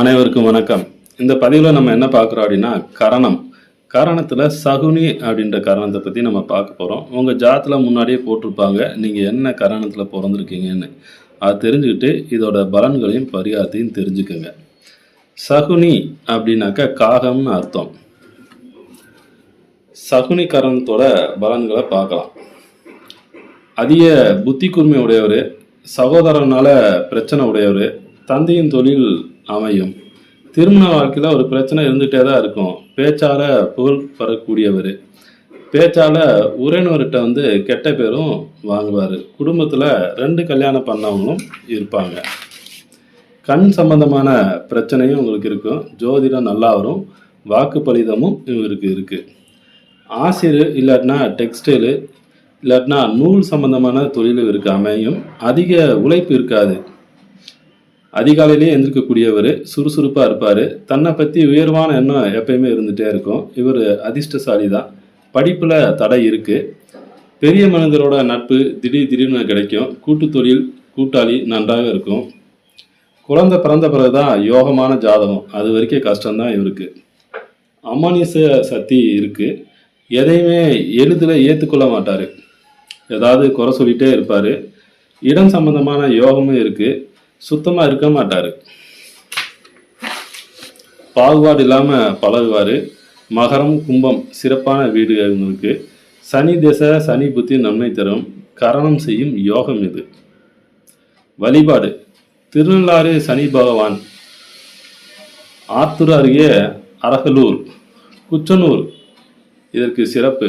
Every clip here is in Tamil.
அனைவருக்கும் வணக்கம். இந்த பதிவில் நம்ம என்ன பார்க்குறோம் அப்படின்னா கரணம். கரணத்தில் சகுனி அப்படின்ற கரணத்தை பற்றி நம்ம பார்க்க போகிறோம் உங்கள் ஜாத்தில் முன்னாடியே போட்டிருப்பாங்க. நீங்கள் என்ன கரணத்தில் பிறந்திருக்கீங்கன்னு. அதை தெரிஞ்சுக்கிட்டு இதோட பலன்களையும் பரிகாரத்தையும் தெரிஞ்சுக்கோங்க. சகுனி அப்படின்னாக்கா காகம்னு அர்த்தம். சகுனி கரணத்தோட பலன்களை பார்க்கலாம். அதிக புத்தி கூர்மை உடையவர் சகோதரனால் பிரச்சனை உடையவர் தந்தையின் தொழில் அமையும். திருமண வாழ்க்கையில் ஒரு பிரச்சனை இருந்துகிட்டே தான் இருக்கும். பேச்சால புகழ் பெறக்கூடியவர். பேச்சால உறவினர்கிட்ட வந்து கெட்ட பேரும் வாங்குவார். குடும்பத்தில் ரெண்டு கல்யாணம் பண்ணவங்களும் இருப்பாங்க. கண் சம்பந்தமான பிரச்சனையும் உங்களுக்கு இருக்கும். ஜோதிடம் நல்லா வரும். வாக்கு பலிதமும் இவருக்கு இருக்குது ஆசிரியர் இல்லாட்டினா டெக்ஸ்டைலு இல்லாட்டினா நூல் சம்பந்தமான தொழில் இவருக்கு அமையும். அதிக உழைப்பு இருக்காது. அதிகாலையிலேயே எந்திரிக்கக்கூடியவர் சுறுசுறுப்பாக இருப்பார். தன்னை பற்றி உயர்வான எண்ணம் எப்பயுமே இருந்துகிட்டே இருக்கும். இவர் அதிர்ஷ்டசாலி தான் படிப்பில் தடை இருக்குது பெரிய மனிதரோட நட்பு திடீர் திடீர்னு கிடைக்கும். கூட்டு தொழில் கூட்டாளி நன்றாக இருக்கும். குழந்தை பிறந்த பிறகு தான் யோகமான ஜாதகம். அது வரைக்கும் கஷ்டம்தான் இவருக்கு. அமானிச சக்தி இருக்குது எதையுமே எளிதில் ஏற்றுக்கொள்ள மாட்டார். ஏதாவது குறை சொல்லிகிட்டே இருப்பார். இடம் சம்பந்தமான யோகமும் இருக்குது சுத்தமாக இருக்க மாட்டார். பாகுபாடு இல்லாமல் பழகுவார். மகரம் கும்பம் சிறப்பான வீடு இவங்களுக்கு சனி திசை சனி புத்தி நன்மை தரும். கரணம் செய்யும் யோகம் இது. வழிபாடு. திருநள்ளாறு சனி பகவான். ஆத்தூர் அருகே அரகலூர் குச்சனூர் இதற்கு சிறப்பு.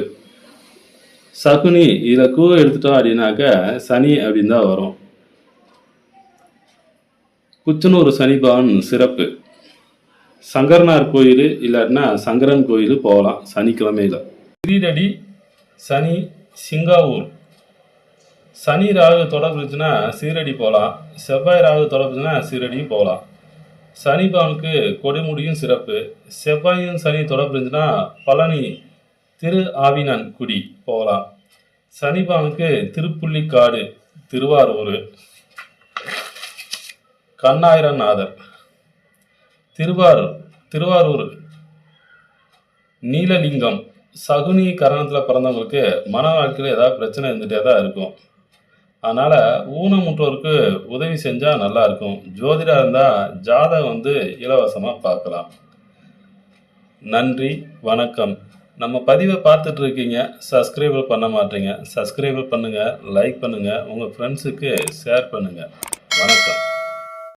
சகுனி இதில் கூ எடுத்துட்டோம் அப்படின்னாக்க சனி அப்படின்னு தான் வரும். குச்சனூர் சனிபவன் சிறப்பு. சங்கரனார் கோயில் இல்லாட்டினா சங்கரன் கோயில் போகலாம் சனிக்கிழமையில். திரீரடி சனி சிங்காவூர். சனி ராகு தொடர்புச்சுன்னா சீரடி போகலாம். செவ்வாய் ராகு தொடர்புச்சுன்னா சீரடியும் போகலாம். சனி பவனுக்கு கொடுமுடியும் சிறப்பு. செவ்வாயும் சனி தொடர்புச்சுன்னா பழனி திரு ஆவினன் குடி போகலாம். சனி பவனுக்கு திருப்புள்ளிக்காடு திருவாரூர். கண்ணாயிரநாதர் திருவாரூர் திருவாரூர் நீலலிங்கம் சகுனி கரணத்தில் பிறந்தவங்களுக்கு மன வாழ்க்கையில் ஏதாவது பிரச்சனை இருந்துகிட்டே தான் இருக்கும். அதனால் ஊனமுற்றோருக்கு உதவி செஞ்சால் நல்லாயிருக்கும் ஜோதிடாக இருந்தால் ஜாதகம் வந்து இலவசமாக பார்க்கலாம். நன்றி வணக்கம். நம்ம பதிவை பார்த்துட்டு இருக்கீங்க. சப்ஸ்கிரைபர் பண்ண மாட்டீங்க. சப்ஸ்கிரைபர் பண்ணுங்கள் லைக் பண்ணுங்கள் உங்கள் ஃப்ரெண்ட்ஸுக்கு ஷேர் பண்ணுங்கள் வணக்கம்.